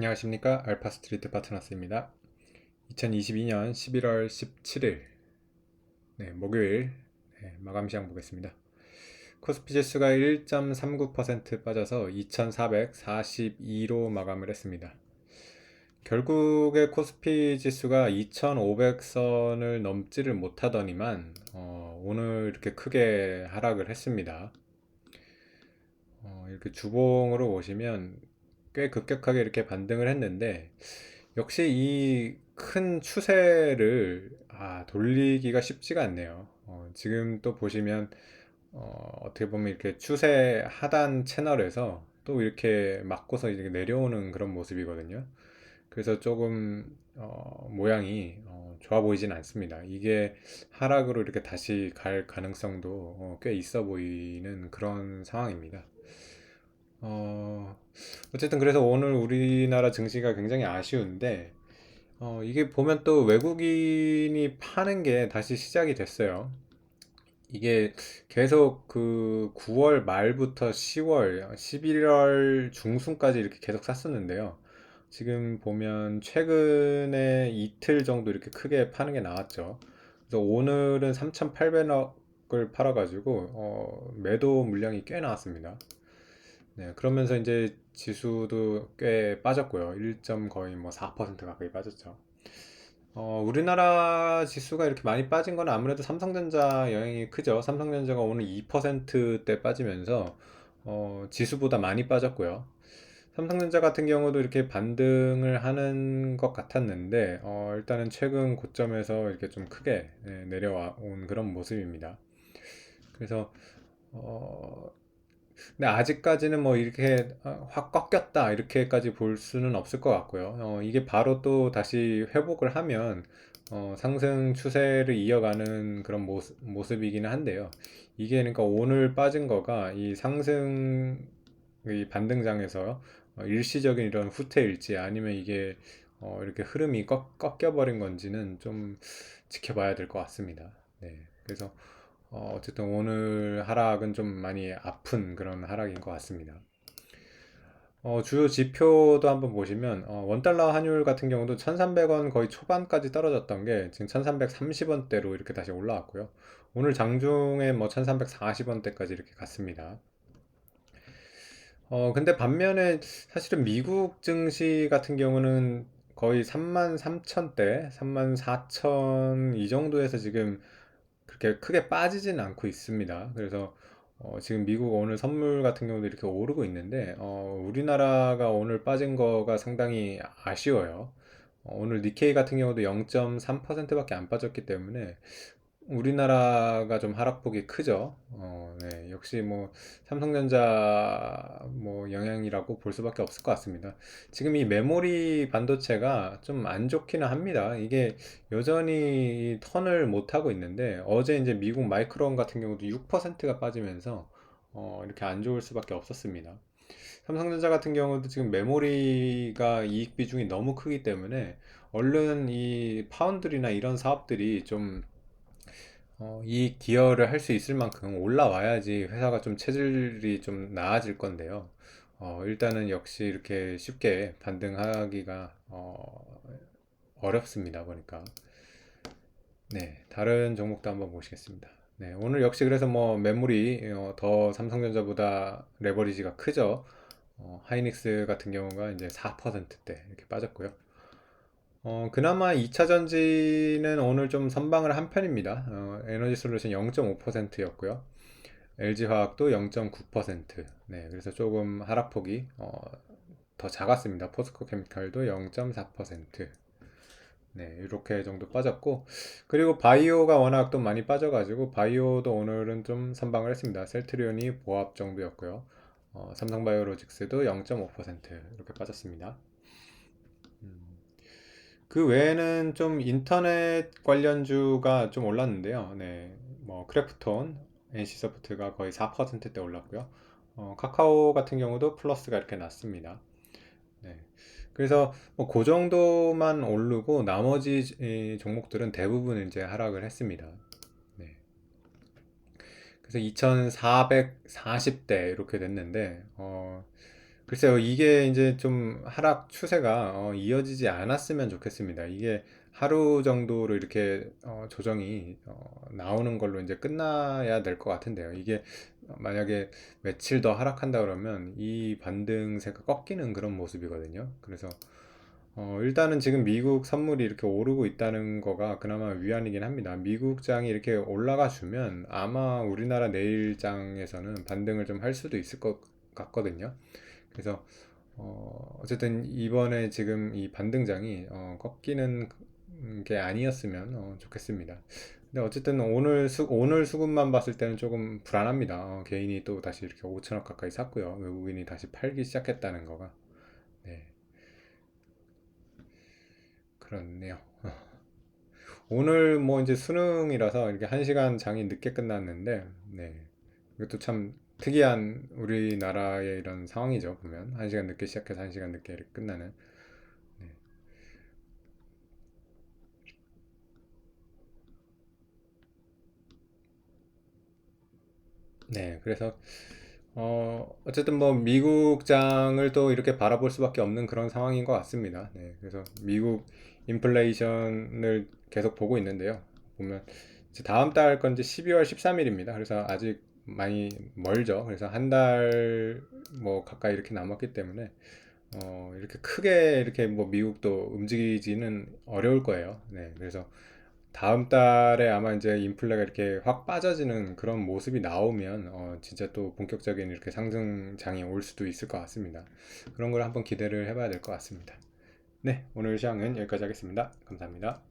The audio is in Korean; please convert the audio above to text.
안녕하십니까. 알파스트리트 파트너스입니다. 2022년 11월 17일 네, 목요일 네, 마감 시장 보겠습니다. 코스피 지수가 1.39% 빠져서 2442로 마감을 했습니다. 결국에 코스피 지수가 2500선을 넘지를 못하더니만 어, 오늘 이렇게 크게 하락을 했습니다. 어, 이렇게 주봉으로 보시면 꽤 급격하게 이렇게 반등을 했는데 역시 이 큰 추세를 아, 돌리기가 쉽지가 않네요. 어, 지금 또 보시면 어, 떻게 보면 이렇게 추세 하단 채널에서 또 이렇게 맞고서 이렇게 내려오는 그런 모습이거든요. 그래서 조금 어, 모양이 어, 좋아 보이진 않습니다. 이게 하락으로 이렇게 다시 갈 가능성도 어, 꽤 있어 보이는 그런 상황입니다. 어, 어쨌든 그래서 오늘 우리나라 증시가 굉장히 아쉬운데, 어, 이게 보면 또 외국인이 파는 게 다시 시작이 됐어요. 이게 계속 그 9월 말부터 10월, 11월 중순까지 이렇게 계속 샀었는데요. 지금 보면 최근에 이틀 정도 이렇게 크게 파는 게 나왔죠. 그래서 오늘은 3,800억을 팔아가지고, 어, 매도 물량이 꽤 나왔습니다. 네, 그러면서 이제 지수도 꽤 빠졌고요. 1. 거의 뭐 4% 가까이 빠졌죠. 어, 우리나라 지수가 이렇게 많이 빠진 건 아무래도 삼성전자 영향이 크죠. 삼성전자가 오늘 2%대 빠지면서 어, 지수보다 많이 빠졌고요. 삼성전자 같은 경우도 이렇게 반등을 하는 것 같았는데 어, 일단은 최근 고점에서 이렇게 좀 크게 네, 내려온 그런 모습입니다. 그래서 어, 근데 아직까지는 뭐 이렇게 어, 확 꺾였다 이렇게까지 볼 수는 없을 것 같고요. 어, 이게 바로 또 다시 회복을 하면 어, 상승 추세를 이어가는 그런 모습, 모습이기는 한데요. 이게 그러니까 오늘 빠진 거가 이 상승 이 반등장에서 어, 일시적인 이런 후퇴일지 아니면 이게 어, 이렇게 흐름이 꺾, 꺾여버린 건지는 좀 지켜봐야 될 것 같습니다. 네. 그래서 어, 어쨌든 오늘 하락은 좀 많이 아픈 그런 하락인 것 같습니다. 어, 주요 지표도 한번 보시면 어, 원달러 환율 같은 경우도 1300원 거의 초반까지 떨어졌던 게 지금 1330원대로 이렇게 다시 올라왔고요. 오늘 장중에 뭐 1340원대까지 이렇게 갔습니다. 어, 근데 반면에 사실은 미국 증시 같은 경우는 거의 33,000대, 34,000이 정도에서 지금 그렇게 크게 빠지진 않고 있습니다. 그래서 어, 지금 미국 오늘 선물 같은 경우도 이렇게 오르고 있는데 어, 우리나라가 오늘 빠진 거가 상당히 아쉬워요. 어, 오늘 니케이 같은 경우도 0.3%밖에 안 빠졌기 때문에 우리나라가 좀 하락폭이 크죠. 어, 네, 역시 뭐 삼성전자 뭐 영향이라고 볼 수밖에 없을 것 같습니다. 지금 이 메모리 반도체가 좀 안 좋기는 합니다. 이게 여전히 턴을 못 하고 있는데 어제 이제 미국 마이크론 같은 경우도 6%가 빠지면서 어, 이렇게 안 좋을 수밖에 없었습니다. 삼성전자 같은 경우도 지금 메모리가 이익 비중이 너무 크기 때문에 얼른 이 파운드리나 이런 사업들이 좀 어, 이 기여를 할 수 있을 만큼 올라와야지 회사가 좀 체질이 좀 나아질 건데요. 어, 일단은 역시 이렇게 쉽게 반등하기가 어, 어렵습니다. 보니까. 네, 다른 종목도 한번 보시겠습니다. 네, 오늘 역시 그래서 뭐 매물이 어, 더 삼성전자보다 레버리지가 크죠. 어, 하이닉스 같은 경우가 이제 4%대 이렇게 빠졌고요. 어, 그나마 2차 전지는 오늘 좀 선방을 한 편입니다. 어, 에너지 솔루션 0.5%였고요. LG화학도 0.9%. 네, 그래서 조금 하락폭이 어, 더 작았습니다. 포스코 케미칼도 0.4%. 네, 이렇게 정도 빠졌고, 그리고 바이오가 워낙 또 많이 빠져가지고, 바이오도 오늘은 좀 선방을 했습니다. 셀트리온이 보합 정도였고요. 어, 삼성바이오로직스도 0.5% 이렇게 빠졌습니다. 그 외에는 좀 인터넷 관련주가 좀 올랐는데요. 네, 뭐 크래프톤, NC소프트가 거의 4%대 올랐고요. 어, 카카오 같은 경우도 플러스가 이렇게 났습니다. 네. 그래서 뭐그 정도만 오르고 나머지 종목들은 대부분 이제 하락을 했습니다. 네. 그래서 2,440대 이렇게 됐는데 어, 글쎄요, 이게 이제 좀 하락 추세가 어, 이어지지 않았으면 좋겠습니다. 이게 하루 정도로 이렇게 어, 조정이 어, 나오는 걸로 이제 끝나야 될 것 같은데요. 이게 만약에 며칠 더 하락한다 그러면 이 반등세가 꺾이는 그런 모습이거든요. 그래서 어, 일단은 지금 미국 선물이 이렇게 오르고 있다는 거가 그나마 위안이긴 합니다. 미국 장이 이렇게 올라가 주면 아마 우리나라 내일 장에서는 반등을 좀 할 수도 있을 것 같거든요. 그래서 어, 어쨌든 이번에 지금 이 반등장이 어, 꺾이는 게 아니었으면 어, 좋겠습니다. 근데 어쨌든 오늘 수, 오늘 수급만 봤을 때는 조금 불안합니다. 어, 개인이 또 다시 이렇게 5천억 가까이 샀고요. 외국인이 다시 팔기 시작했다는 거가. 네, 그렇네요. 오늘 뭐 이제 수능이라서 이렇게 한 시간 장이 늦게 끝났는데, 네. 이것도 참 특이한 우리나라의 이런 상황이죠. 보면 한 시간 늦게 시작해서 한 시간 늦게 끝나는. 네. 네, 그래서 어 어쨌든 뭐 미국장을 또 이렇게 바라볼 수밖에 없는 그런 상황인 것 같습니다. 네, 그래서 미국 인플레이션을 계속 보고 있는데요. 보면 다음 달 건지 12월 13일입니다. 그래서 아직 많이 멀죠. 그래서 한 달 뭐 가까이 이렇게 남았기 때문에 어 이렇게 크게 이렇게 뭐 미국도 움직이지는 어려울 거예요. 네, 그래서 다음 달에 아마 이제 인플레가 이렇게 확 빠져지는 그런 모습이 나오면 어, 진짜 또 본격적인 이렇게 상승장이 올 수도 있을 것 같습니다. 그런 걸 한번 기대를 해봐야 될 것 같습니다. 네, 오늘 시황은 여기까지 하겠습니다. 감사합니다.